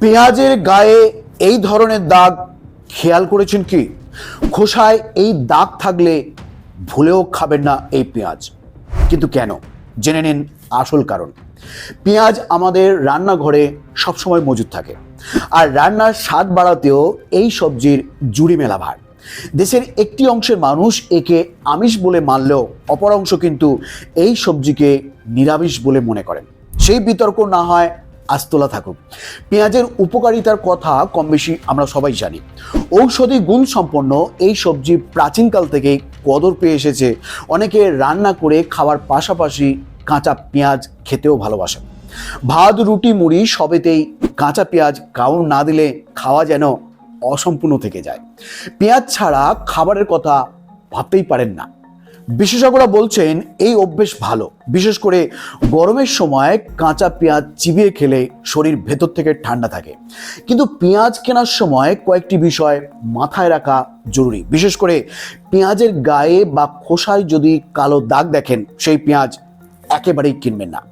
পেঁয়াজের গায়ে এই ধরনের দাগ খেয়াল করেছেন কি? খোসায় এই দাগ থাকলে ভুলেও খাবেন না এই পেঁয়াজ। কিন্তু কেন? জেনে নিন আসল কারণ। পেঁয়াজ আমাদের রান্নাঘরে সবসময় মজুদ থাকে। আর রান্নার স্বাদ বাড়াতেও এই সবজির জুড়ি মেলা ভার। দেশের একটি অংশের মানুষ একে আমিষ বলে মানলেও অপর অংশ কিন্তু এই সবজিকে নিরামিষ বলে মনে করেন। সেই বিতর্ক না হয় আস্তলা থাকুক। পেঁয়াজের উপকারিতার কথা কম বেশি আমরা সবাই জানি। ঔষধি গুণ সম্পন্ন এই সবজি প্রাচীনকাল থেকেই কদর পেয়ে এসেছে। অনেকে রান্না করে খাওয়ার পাশাপাশি কাঁচা পেঁয়াজ খেতেও ভালোবাসে ভাত, রুটি, মুড়ি সবেতেই কাঁচা পেঁয়াজ কাউর না দিলে খাওয়া যেন অসম্পূর্ণ থেকে যায়। পেঁয়াজ ছাড়া খাবারের কথা ভাবতেই পারেন না। বিশেষজ্ঞরা বলছেন এই অভ্যেস ভালো। বিশেষ করে গরমের সময় কাঁচা পেঁয়াজ চিবিয়ে খেলে শরীর ভেতর থেকে ঠান্ডা থাকে। কিন্তু পেঁয়াজ কেনার সময় কয়েকটি বিষয় মাথায় রাখা জরুরি। বিশেষ করে পেঁয়াজের গায়ে বা খোসায় যদি কালো দাগ দেখেন, সেই পেঁয়াজ একেবারেই কিনবেন না।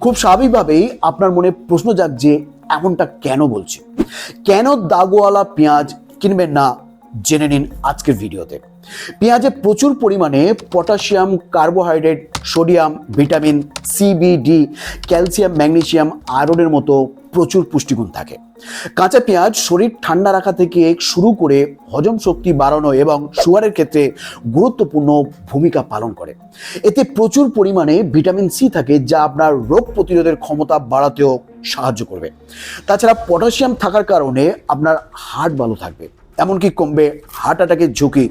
খুব স্বাভাবিকভাবেই আপনার মনে প্রশ্ন যাক যে এমনটা কেন বলছি? কেন দাগওয়ালা পেঁয়াজ কিনবেন না? জেনে নিন আজকের ভিডিওতে। পেঁয়াজে প্রচুর পরিমাণে potassium, carbohydrate, sodium, vitamin CBD calcium, magnesium, আয়রনের মতো প্রচুর পুষ্টিগুণ থাকে। কাঁচা পেঁয়াজ শরীর ঠান্ডা রাখা থেকে শুরু করে হজম শক্তি বাড়ানো এবং সুগারের ক্ষেত্রে গুরুত্বপূর্ণ ভূমিকা পালন করে। এতে প্রচুর পরিমাণে ভিটামিন সি থাকে যা আপনার রোগ প্রতিরোধের ক্ষমতা বাড়াতেও সাহায্য করবে। তাছাড়া পটাশিয়াম থাকার কারণে আপনার হার্ট ভালো থাকবে। এমনকি কমবে হার্ট অ্যাটাকের ঝুঁকি।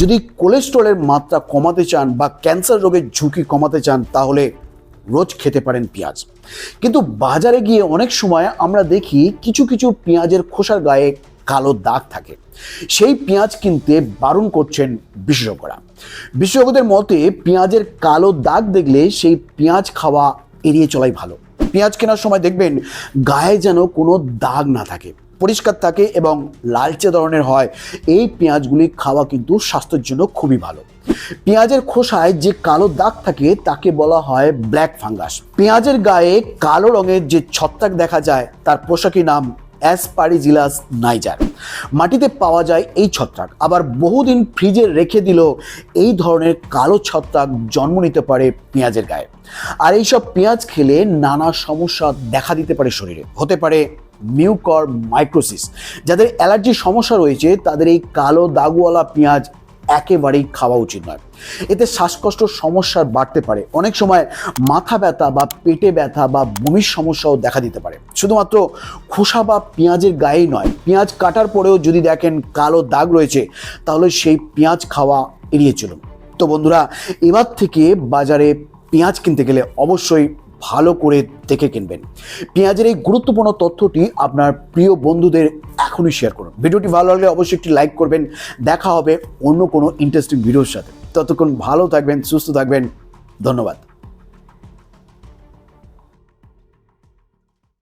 যদি কোলেস্ট্রলের মাত্রা কমাতে চান বা ক্যান্সার রোগের ঝুঁকি কমাতে চান, তাহলে রোজ খেতে পারেন পেঁয়াজ। কিন্তু বাজারে গিয়ে অনেক সময় আমরা দেখি কিছু কিছু পেঁয়াজের খোসার গায়ে কালো দাগ থাকে। সেই পেঁয়াজ কিনতে বারণ করছেন বিশেষজ্ঞরা। বিশেষজ্ঞদের মতে, পেঁয়াজের কালো দাগ দেখলে সেই পেঁয়াজ খাওয়া এড়িয়ে চলাই ভালো। পেঁয়াজ কেনার সময় দেখবেন গায়ে যেন কোনো দাগ না থাকে। পরিষ্কার থাকে এবং লালচে ধরনের হয়। এই পেঁয়াজগুলি খাওয়া কিন্তু স্বাস্থ্যের জন্য খুবই ভালো। পেঁয়াজের খোসায় যে কালো দাগ থাকে, তাকে বলা হয় ব্ল্যাক ফাঙ্গাস। পেঁয়াজের গায়ে কালো রঙের যে ছত্রাক দেখা যায়, তার পোশাকি নাম অ্যাসপারিজিলাস নাইজার। মাটিতে পাওয়া যায় এই ছত্রাক। আবার বহুদিন ফ্রিজে রেখে দিল এই ধরনের কালো ছত্রাক জন্ম নিতে পারে পেঁয়াজের গায়ে। আর এইসব পেঁয়াজ খেলে নানা সমস্যা দেখা দিতে পারে শরীরে। হতে পারে মিউকর মাইক্রোসিস। যাদের অ্যালার্জির সমস্যা রয়েছে, তাদের এই কালো দাগওয়ালা পেঁয়াজ একেবারেই খাওয়া উচিত নয়। এতে শ্বাসকষ্ট সমস্যার বাড়তে পারে। অনেক সময় মাথা ব্যথা বা পেটে ব্যথা বা বমির সমস্যাও দেখা দিতে পারে। শুধুমাত্র খোসা বা পেঁয়াজের গায়েই নয়, পেঁয়াজ কাটার পরেও যদি দেখেন কালো দাগ রয়েছে, তাহলে সেই পেঁয়াজ খাওয়া এড়িয়ে চলুন। তো বন্ধুরা, এবার থেকে বাজারে পেঁয়াজ কিনতে গেলে অবশ্যই ভালো করে দেখে কিনবেন। পেঁয়াজের এই গুরুত্বপূর্ণ তথ্যটি আপনার প্রিয় বন্ধুদের এখনই শেয়ার করুন। ভিডিওটি ভালো লাগলে অবশ্যই একটি লাইক করবেন। দেখা হবে অন্য কোনো ইন্টারেস্টিং ভিডিওর সাথে। ততক্ষণ ভালো থাকবেন, সুস্থ থাকবেন। ধন্যবাদ।